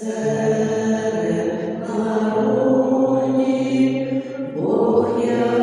серед народів Бог явив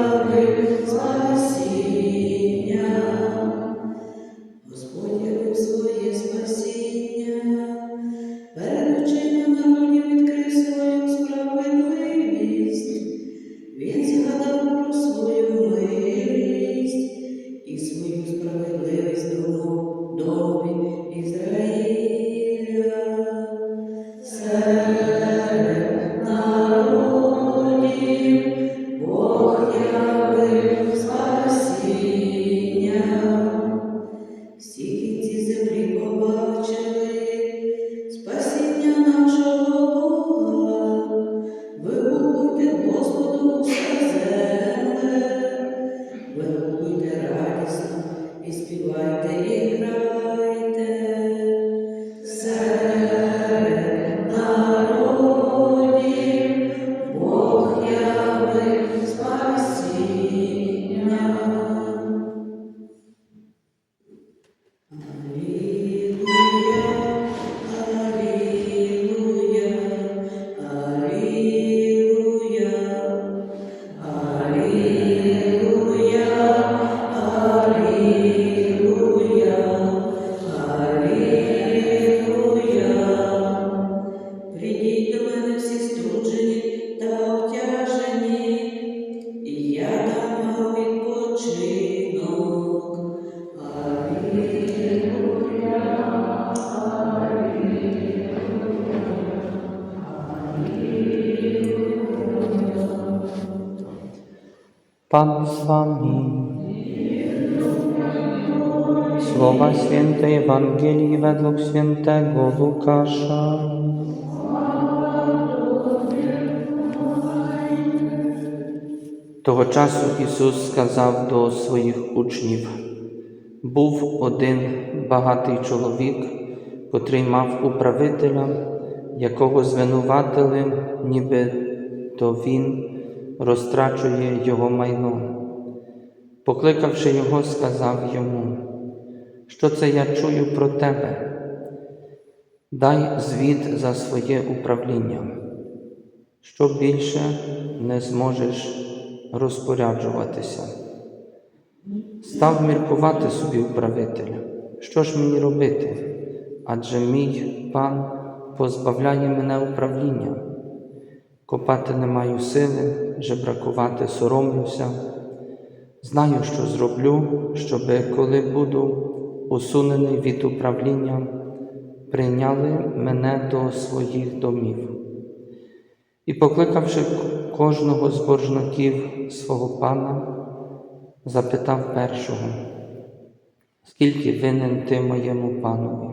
Pan z wami. Słowa Świętej Ewangelii według świętego Łukasza. Того часу Ісус сказав до своїх учнів: був один багатий чоловік, котрий мав управителя, якого звинуватили, ніби то він розтрачує його майно. Покликавши його, сказав йому, що це я чую про тебе. Дай звіт за своє управління, що більше не зможеш розпоряджуватися. Став міркувати собі управителя, що ж мені робити? Адже мій пан позбавляє мене управління. Копати не маю сили, жебракувати соромлюся. Знаю, що зроблю, щоби, коли буду усунений від управління, прийняли мене до своїх домів. І, покликавши кожного з боржників свого пана, запитав першого, скільки винен ти моєму панові?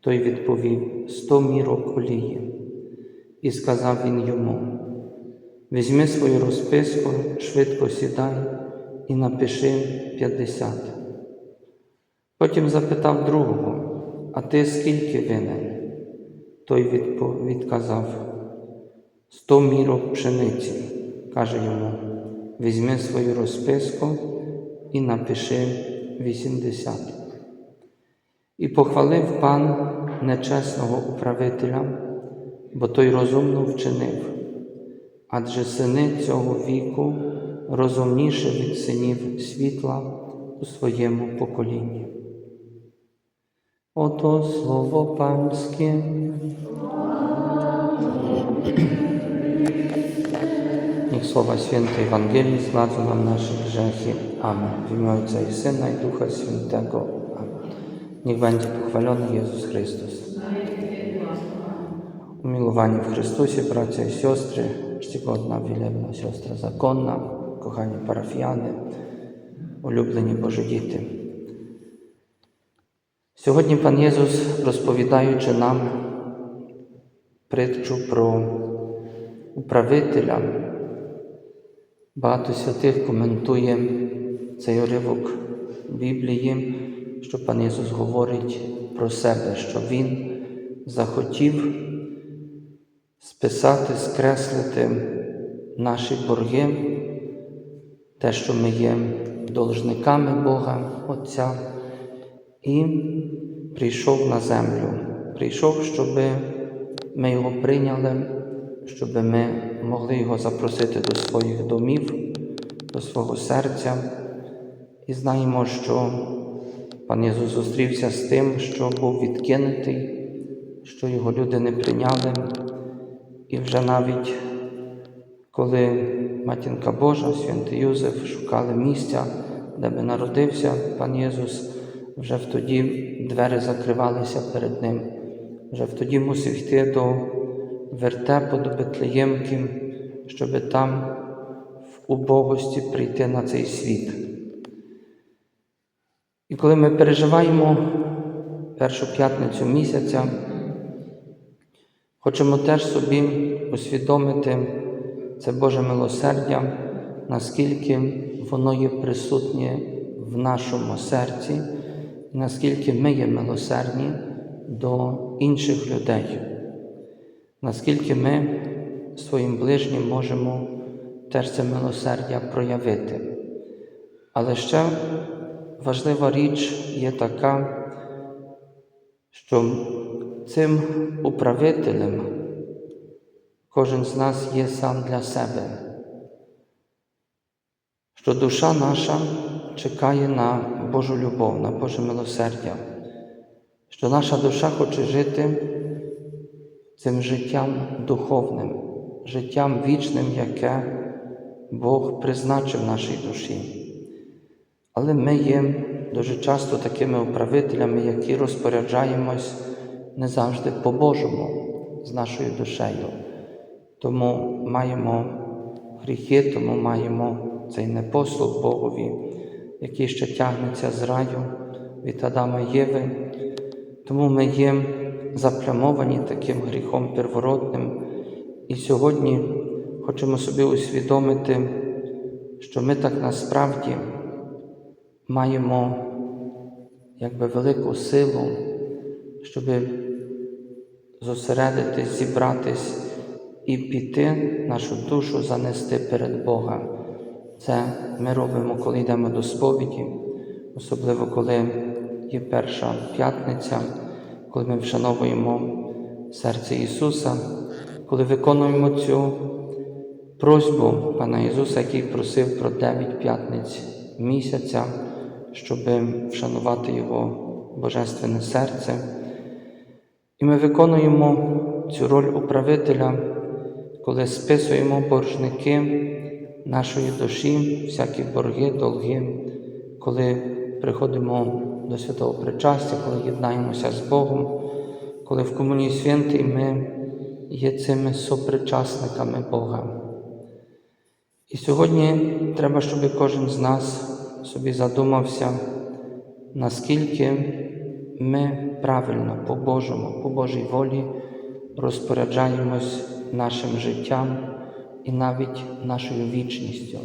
Той відповів сто мірок олії. І сказав він йому: Візьми свою розписку, швидко сідай і напиши п'ятдесят. Потім запитав другого, а ти скільки винен? Той відказав сто мірок пшениці. Каже йому: Візьми свою розписку і напиши вісімдесят. І похвалив пан нечесного управителя, бо той розумно вчинив, адже сини цього віку розумніше від синів світла у своєму поколінні. Ото слово панське. Świętej Ewangelii zgładzą nam nasze grzechy. Amen. W imię Ojca i Syna i Ducha Świętego. Amen. Niech będzie pochwalony Jezus Chrystus. Umiłowani w Chrystusie, bracia i siostry, czcigodna wielebna siostra zakonna, kochani parafiani, улюблені Божі діти. Сьогодні пан Єсус, розповідаючи нам притчу про управителя, багато святих коментує цей уривок Біблії, що пан Ісус говорить про себе, що Він захотів списати, скреслити наші борги, те, що ми є должниками Бога Отця, і прийшов на землю. Прийшов, щоб ми його прийняли, щоб ми могли його запросити до своїх домів, до свого серця. І знаємо, що пан Ісус зустрівся з тим, що був відкинутий, що його люди не прийняли. І вже навіть коли Матінка Божа, святий Юзеф шукали місця, де би народився пан Єсус, вже в тоді двері закривалися перед ним. Вже в тоді мусив йти до вертепу, до Бетлеємки, щоб там в убогості прийти на цей світ. І коли ми переживаємо першу п'ятницю місяця, хочемо теж собі усвідомити це Боже милосердя, наскільки воно є присутнє в нашому серці, наскільки ми є милосердні до інших людей, наскільки ми своїм ближнім можемо теж це милосердя проявити. Але ще важлива річ є така, що цим управителем. Кожен з нас є сам для себе, що душа наша чекає на Божу любов, на Боже милосердя, що наша душа хоче жити цим життям духовним, життям вічним, яке Бог призначив нашій душі. Але ми є дуже часто такими управителями, які розпоряджаємось не завжди по-божому з нашою душею. Тому маємо гріхи, тому маємо цей непослух Богові, який ще тягнеться з раю від Адама Єви. Тому ми є заплямовані таким гріхом первородним. І сьогодні хочемо собі усвідомити, що ми так насправді маємо якби велику силу, щоб зосередитись, зібратись і піти нашу душу занести перед Бога. Це ми робимо, коли йдемо до сповіді, особливо коли є перша п'ятниця, коли ми вшановуємо серце Ісуса, коли виконуємо цю просьбу Пана Ісуса, який просив про дев'ять п'ятниць місяця, щоб вшанувати Його Божественне серце. І ми виконуємо цю роль управителя, коли списуємо боржники нашої душі, всякі борги, долги, коли приходимо до святого причастя, коли єднаємося з Богом, коли в комунії святій ми є цими сопричасниками Бога. І сьогодні треба, щоб кожен з нас собі задумався, наскільки ми правильно по Божому, по Божій волі розпоряджаємось нашим життям і навіть нашою вічністю.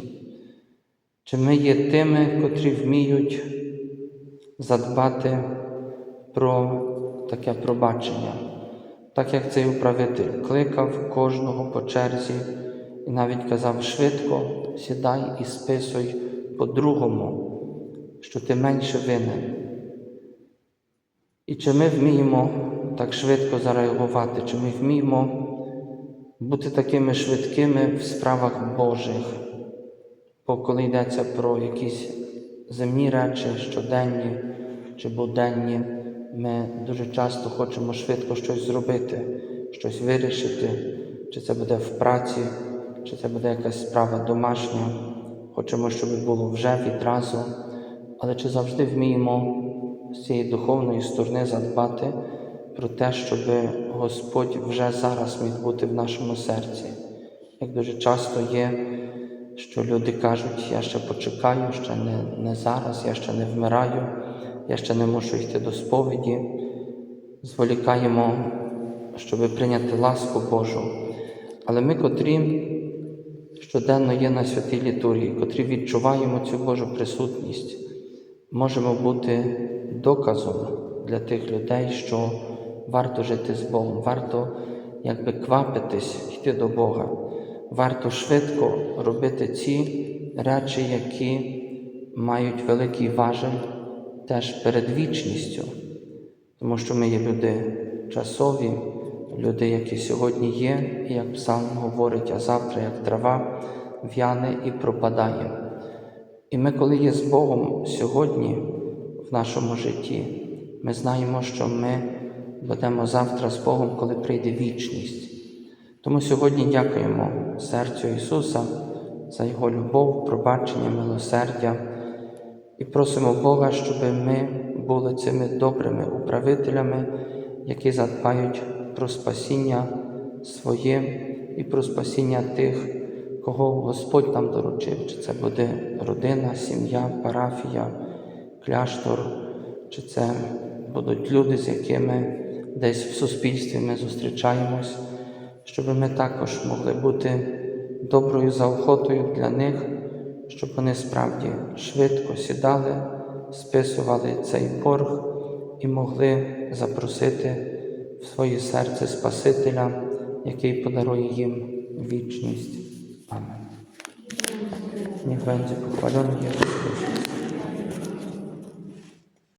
Чи ми є тими, котрі вміють задбати про таке пробачення, так як цей управитель кликав кожного по черзі і навіть казав швидко сідай і списуй по-другому, що ти менше винен. І чи ми вміємо так швидко зареагувати, чи ми вміємо бути такими швидкими в справах Божих, бо коли йдеться про якісь земні речі, щоденні чи буденні, ми дуже часто хочемо швидко щось зробити, щось вирішити, чи це буде в праці, чи це буде якась справа домашня, хочемо, щоб було вже відразу, але чи завжди вміємо з цієї духовної сторони задбати про те, щоб Господь вже зараз міг бути в нашому серці. Як дуже часто є, що люди кажуть, я ще почекаю, ще не, не зараз, я ще не вмираю, я ще не мушу йти до сповіді, зволікаємо, щоб прийняти ласку Божу. Але ми, котрі щоденно є на святій літургії, котрі відчуваємо цю Божу присутність, можемо бути доказом для тих людей, що варто жити з Богом, варто якби квапитись, йти до Бога, варто швидко робити ці речі, які мають великий важель теж перед вічністю, тому що ми є люди часові, люди, які сьогодні є, і як псалм говорить, а завтра, як трава, в'яне і пропадає. І ми, коли є з Богом сьогодні в нашому житті, ми знаємо, що ми будемо завтра з Богом, коли прийде вічність. Тому сьогодні дякуємо серцю Ісуса за Його любов, пробачення, милосердя і просимо Бога, щоб ми були цими добрими управителями, які задбають про спасіння своє і про спасіння тих, кого Господь нам доручив, чи це буде родина, сім'я, парафія, кляштор, чи це будуть люди, з якими десь в суспільстві ми зустрічаємось, щоб ми також могли бути доброю заохотою для них, щоб вони справді швидко сідали, списували цей борг і могли запросити в своє серце Спасителя, який подарує їм вічність. Niech będzie pochwalony Jezus